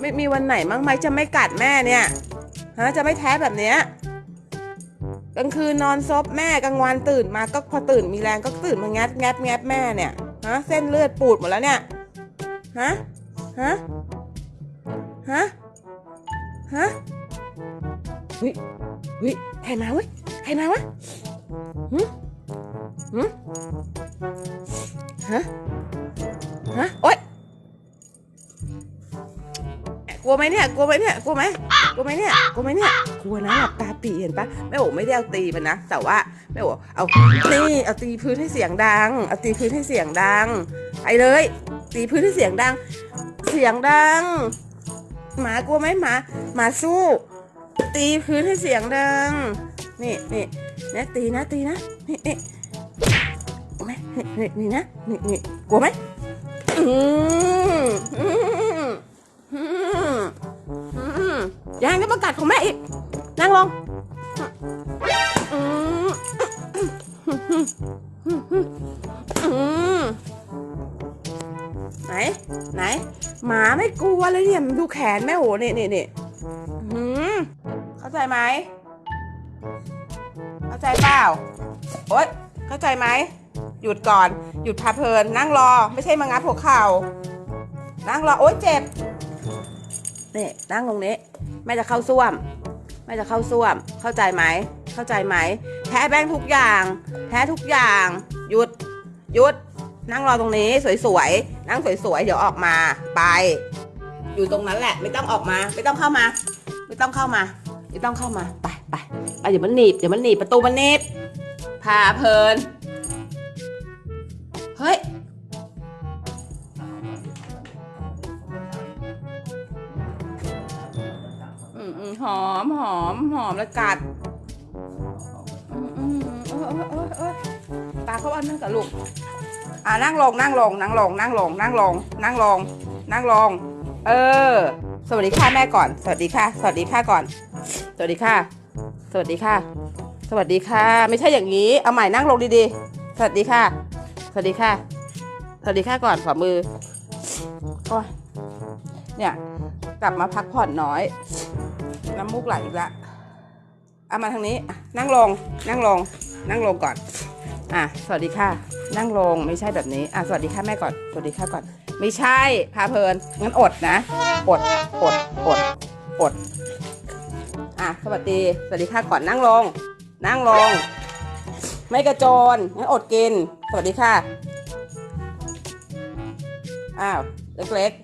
ไม่มีวันไหนมั้งไหมจะไม่กัดแม่เนี่ยฮะจะไม่แท้แบบเนี้ยกลางคืนนอนซบแม่กลางวันตื่นมาก็พอตื่นมีแรงก็ตื่นมางัดงัดงัดแม่เนี่ยฮะเส้นเลือดปูดหมดแล้วเนี่ยฮะฮะฮะฮะวิวิใครมาเว้ยใครมาวะหึหึฮะฮะโอ๊ย กลัวไหมเนี่ย กลัวไหมเนี่ย กลัวไหมกลัวไหมเนี่ย กลัวไหมเนี่ย กลัวนะหลับตาปีเห็นปะแม่โอ๋ไม่ได้เอาตีมันนะ แต่ว่าแม่โอ๋เอานี่เอาตีพื้นให้เสียงดัง เอาตีพื้นให้เสียงดัง ไปเลย ตีพื้นให้เสียงดัง เสียงดัง หมากลัวไหมหมา หมาสู้ ตีพื้นให้เสียงดัง นี่นี่นะตีนะตีนะ นี่นี่กลัวไหมนี่นี่นี่นะนี่นี่กลัวไหมอืม อืมยังจะประกาศของแม่อีก นั่งลงอืมอืมไหน ไหน หมาไม่กลัวเลยเนี่ยดูแขนแม่โหนี่นี่นี่อืมเข้าใจไหม เข้าใจเปล่า โอ๊ย เข้าใจไหม หยุดก่อน หยุดพาเพลิน นั่งรอ ไม่ใช่มางัดหัวเข่า นั่งรอ โอ๊ยเจ็บ นี่นั่งตรงนี้แม่จะเข้าส้วมแม่จะเข้าส้วม เข้าใจไหม เข้าใจไหม แพ้แป้งทุกอย่าง แพ้ทุกอย่าง หยุด หยุด นั่งรอตรงนี้ สวยๆ นั่งสวยๆ เดี๋ยวออกมา ไป อยู่ตรงนั้นแหละ ไม่ต้องออกมา ไม่ต้องเข้ามา ไม่ต้องเข้ามา ไม่ต้องเข้ามา ไปไปไปเดี๋ยวมันหนีบ เดี๋ยวมันหนีบ ประตูมันหนีบพาเพลิน หอมหอมหอมแล้วกัดอืมอืมเออเออเออเออตาเขาอันนั่งกับลูก อ่านั่งลงนั่งลงนั่งลงนั่งลงนั่งลงนั่งลงนั่งลง เออ สวัสดีค่ะแม่ก่อน สวัสดีค่ะ สวัสดีค่ะก่อน สวัสดีค่ะ สวัสดีค่ะ สวัสดีค่ะ ไม่ใช่อย่างนี้ เอาใหม่นั่งลงดีๆ สวัสดีค่ะ สวัสดีค่ะ สวัสดีค่ะก่อนขอมือโอ้ยเนี่ย กลับมาพักผ่อนน้อย น้ำมูกไหลอีกแล้วเอามาทางนี้ นั่งลง นั่งลง นั่งลงก่อน อะ สวัสดีค่ะ นั่งลง ไม่ใช่แบบนี้ อะ สวัสดีค่ะแม่ก่อน สวัสดีค่ะก่อน ไม่ใช่ พาเพลิน งั้นอดนะ อด อด อด อด อะ สวัสดี สวัสดีค่ะก่อน นั่งลง นั่งลง ไม่กระโจน งั้นอดกิน สวัสดีค่ะ อ้าว เล็กๆ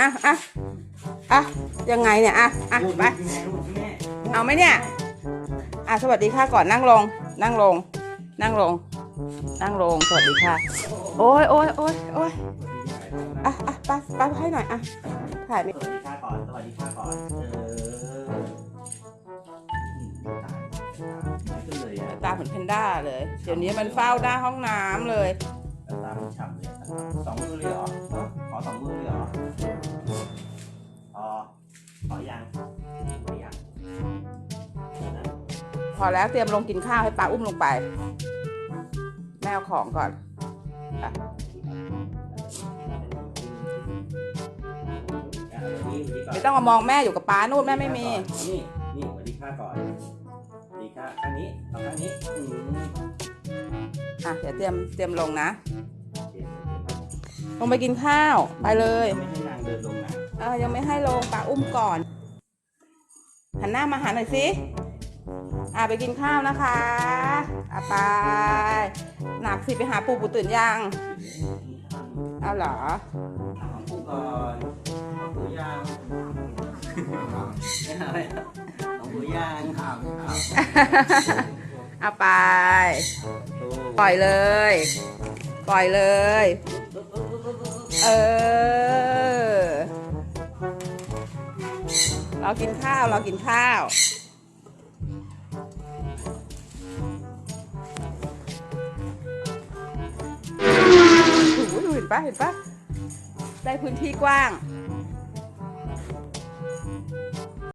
อะอะอะยังไงเนี่ยอะอะไปเอาไหมเนี่ยอะสวัสดีค่ะก่อนนั่งลง นั่งลง นั่งลง นั่งลงสวัสดีค่ะ โอ้ยโอ้ยโอ้ยโอ้ยอะอะไปไปให้หน่อยอะถ่ายไม่สวัสดีค่ะก่อนสวัสดีค่ะก่อนเออตายตายไม่ขึ้นเลยอะตาเหมือนแพนด้าเลย เดี๋ยวนี้มันเฝ้าหน้าห้องน้ำเลย ตามันฉ่ำเลยสองมือเลยเหรอเนอะขอสองมือเลยเหรอพอขอยังขอยังนะพอแล้วเตรียมลงกินข้าวให้ปลาอุ้มลงไป แม่เอาของก่อนอะวันนี้วันนี้ก่อนไม่ต้องมามองแม่อยู่กับป้านู่นแม่ไม่มี นี่ นี่สวัสดีค่ะก่อนสวัสดีค่ะข้างนี้เอาข้างนี้อืม อะเดี๋ยวเตรียมเตรียมลงนะเดี๋ยวลงไปกินข้าวไปเลยไม่ให้นางเดินลงนะเออยังไม่ให้ลงป้าอุ้มก่อน หันหน้ามาหาหน่อยสิอะไปกินข้าวนะคะอะไปหนักสิไปหาปู่ปู่ตื่นยังเอาเหรอของปูก่อนของปูย่างไม่เอาเลยของปูย่างครับครับเอาไป ปล่อยเลย ปล่อยเลย เออ เรากินข้าว เรากินข้าวดูเห็นปะเห็นปะได้พื้นที่กว้าง